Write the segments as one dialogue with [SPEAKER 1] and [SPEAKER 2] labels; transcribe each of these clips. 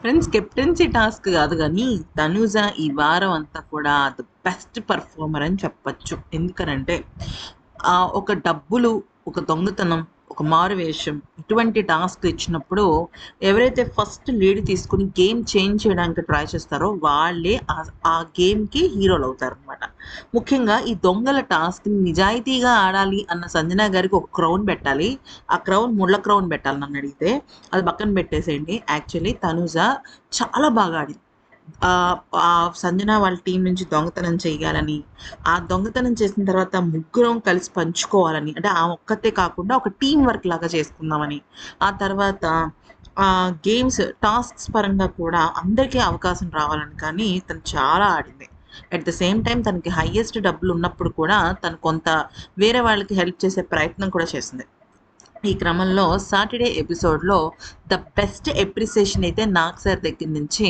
[SPEAKER 1] Friends captaincy task కాదు కానీ తనుజ ఈ వారం అంతా కూడా ద బెస్ట్ పర్ఫార్మర్ అని చెప్పచ్చు. ఎందుకనంటే ఆ, ఒక డబ్బులు ఒక దొంగతనం ఒక మారువేషం ఇటువంటి టాస్క్ ఇచ్చినప్పుడు ఎవరైతే ఫస్ట్ లీడ్ తీసుకుని గేమ్ చేంజ్ చేయడానికి ట్రై చేస్తారో వాళ్ళే ఆ- ఆ గేమ్కి హీరోలు అవుతారు అనమాట ముఖ్యంగా ఈ దొంగల టాస్క్ నిజాయితీగా ఆడాలి అన్న సంజన గారికి ఒక క్రౌన్ పెట్టాలి. ఆ క్రౌన్ ముళ్ళ క్రౌన్ పెట్టాలి నన్ను అడిగితే. అది పక్కన పెట్టేసేయండి. యాక్చువల్లీ తనుజ చాలా బాగా ఆడింది. ఆ, సంజన వాళ్ళ టీం నుంచి దొంగతనం చేయాలని ఆ దొంగతనం చేసిన తర్వాత ముగ్గురం కలిసి పంచుకోవాలని అంటే ఆ ఒక్కతే కాకుండా ఒక టీం వర్క్ లాగా చేసుకుందామని ఆ తర్వాత ఆ గేమ్స్ టాస్క్స్ పరంగా కూడా అందరికీ అవకాశం రావాలని కానీ తను చాలా ఆడింది. అట్ ద సేమ్ టైం తనకి హైయెస్ట్ డబ్బులు ఉన్నప్పుడు కూడా తను కొంత వేరే వాళ్ళకి హెల్ప్ చేసే ప్రయత్నం కూడా చేసింది. ఈ క్రమంలో సాటర్డే ఎపిసోడ్లో ద బెస్ట్ ఎప్రిసియేషన్ అయితే నాగ్ సార్ దగ్గర నుంచి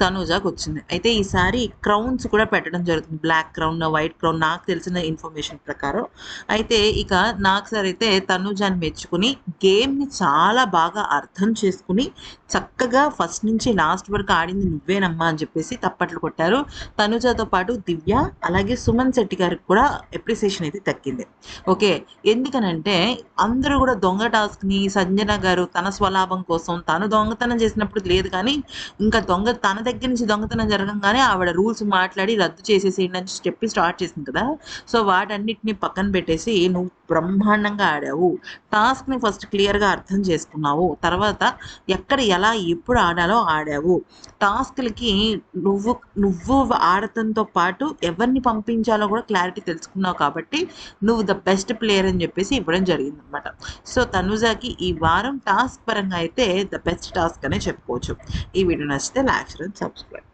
[SPEAKER 1] తనూజాకి వచ్చింది. అయితే ఈసారి క్రౌన్స్ కూడా పెట్టడం జరుగుతుంది. బ్లాక్ క్రౌన్ వైట్ క్రౌన్ నాకు తెలిసిన ఇన్ఫర్మేషన్ ప్రకారం. అయితే ఇక నాగ్ సార్ అయితే తనూజాని మెచ్చుకుని గేమ్ని చాలా బాగా అర్థం చేసుకుని చక్కగా ఫస్ట్ నుంచి లాస్ట్ వరకు ఆడింది నువ్వేనమ్మా అని చెప్పేసి తప్పట్లు కొట్టారు. తనుజాతో పాటు దివ్య అలాగే సుమన్ శెట్టి గారికి కూడా ఎప్రిసియేషన్ అయితే తగ్గింది. ఓకే ఎందుకనంటే అందరూ కూడా దొంగ టాస్క్ని సంజన గారు తన స్వలాభం కోసం తను దొంగతనం చేసినప్పుడు లేదు కానీ ఇంకా దొంగ తన దగ్గర నుంచి దొంగతనం జరగంగానే ఆవిడ రూల్స్ మాట్లాడి రద్దు చేసేసేయండి అని చెప్పి స్టార్ట్ చేసింది కదా. సో వాటన్నిటిని పక్కన పెట్టేసి నువ్వు బ్రహ్మాండంగా ఆడావు. టాస్క్ని ఫస్ట్ క్లియర్గా అర్థం చేసుకున్నావు. తర్వాత ఎక్కడ ఎలా ఎప్పుడు ఆడాలో ఆడావు. టాస్క్లకి నువ్వు నువ్వు ఆడటంతో పాటు ఎవరిని పంపించాలో కూడా క్లారిటీ తెలుసుకున్నావు కాబట్టి నువ్వు ద బెస్ట్ ప్లేయర్ అని చెప్పేసి ఇవ్వడం జరిగింది అనమాట సో తనుజాకి ఈ వారం టాస్క్ పరంగా అయితే ద బెస్ట్ టాస్క్ అనే చెప్పుకోవచ్చు. ఈ వీడియో నచ్చితే లైక్ సబ్స్క్రైబ్.